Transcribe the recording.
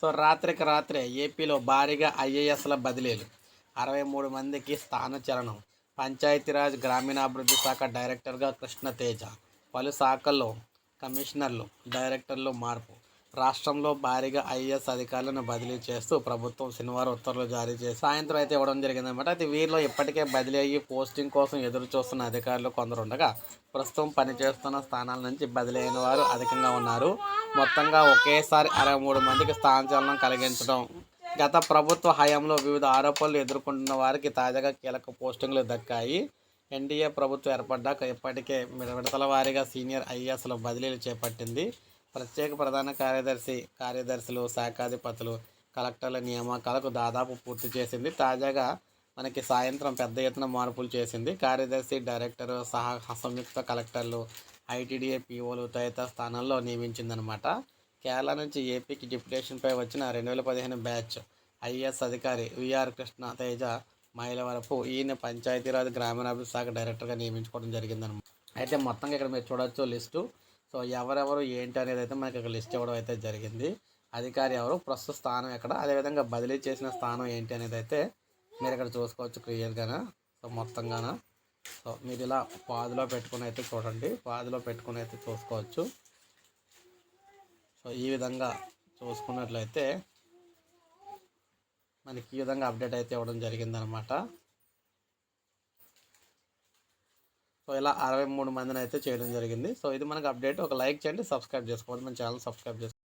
So రాత్రికి రాత్రే ఏపీలో భారీగా ఐఏఎస్ల బదిలీలు. అరవై మూడు మందికి స్థానచలనం. పంచాయతీరాజ్ గ్రామీణాభివృద్ధి శాఖ డైరెక్టర్గా కృష్ణ తేజ. పలు శాఖల్లో కమిషనర్లు డైరెక్టర్లు మార్పు. రాష్ట్రంలో భారీగా ఐఏఎస్ అధికారులను బదిలీ చేస్తూ ప్రభుత్వం శనివారం ఉత్తర్వులు జారీ చేసి సాయంత్రం అయితే ఇవ్వడం జరిగిందనమాట అయితే వీరిలో ఇప్పటికే బదిలీ అయ్యి పోస్టింగ్ కోసం ఎదురు చూస్తున్న అధికారులు కొందరు ఉండగా ప్రస్తుతం పనిచేస్తున్న స్థానాల నుంచి బదిలీ అయిన వారు అధికంగా ఉన్నారు. మొత్తంగా ఒకేసారి అరవై మూడు మందికి స్థానచలనం కలిగించడం గత ప్రభుత్వ హయాంలో వివిధ ఆరోపణలు ఎదుర్కొంటున్న వారికి తాజాగా కీలక పోస్టింగ్లు దక్కాయి. ఎన్డీఏ ప్రభుత్వం ఏర్పడ్డాక ఇప్పటికే విడతల వారీగా సీనియర్ ఐఏఎస్ల బదిలీలు చేపట్టింది. ప్రత్యేక ప్రధాన కార్యదర్శి కార్యదర్శులు శాఖాధిపతులు కలెక్టర్ల నియామకాలకు దాదాపు పూర్తి చేసింది. తాజాగా మనకి సాయంత్రం పెద్ద ఎత్తున మార్పులు చేసింది. కార్యదర్శి డైరెక్టర్ సహా సంయుక్త కలెక్టర్లు ఐటీడీఏ పీఓలు తదితర స్థానాల్లో నియమించిందనమాట కేరళ నుంచి ఏపీకి డిప్యుటేషన్పై వచ్చిన రెండు వేల పదిహేను బ్యాచ్ ఐఏఎస్ అధికారి విఆర్ కృష్ణ తేజ మహిళ వరకు ఈయన పంచాయతీరాజ్ గ్రామీణాభివృద్ధి శాఖ డైరెక్టర్గా నియమించుకోవడం జరిగిందనమాట అయితే మొత్తంగా ఇక్కడ మీరు చూడొచ్చు లిస్టు. సో ఎవరెవరు ఏంటి అనేది అయితే మనకి ఇక్కడ లిస్ట్ ఇవ్వడం అయితే జరిగింది. అధికారి ఎవరు? ప్రస్తుత స్థానం ఎక్కడ? అదేవిధంగా బదిలీ చేసిన స్థానం ఏంటి అనేది అయితే మీరు ఇక్కడ చూసుకోవచ్చు క్లియర్గానే? సో మొత్తంగాన? సో మీరు ఇలా పాదులో పెట్టుకుని అయితే చూడండి. పాదులో పెట్టుకుని అయితే చూసుకోవచ్చు. సో ఈ విధంగా చూసుకున్నట్లయితే మనకి ఈ విధంగా అప్డేట్ అయితే ఇవ్వడం జరిగిందనమాట. సో ఇలా అరవై మూడు మందిని అయితే చేయడం జరిగింది. సో ఇది మనకు అప్డేట్. ఒక లైక్ చేయండి సబ్స్క్రైబ్ చేసుకోండి. మన ఛానల్ సబ్స్క్రైబ్ చేసుకోండి.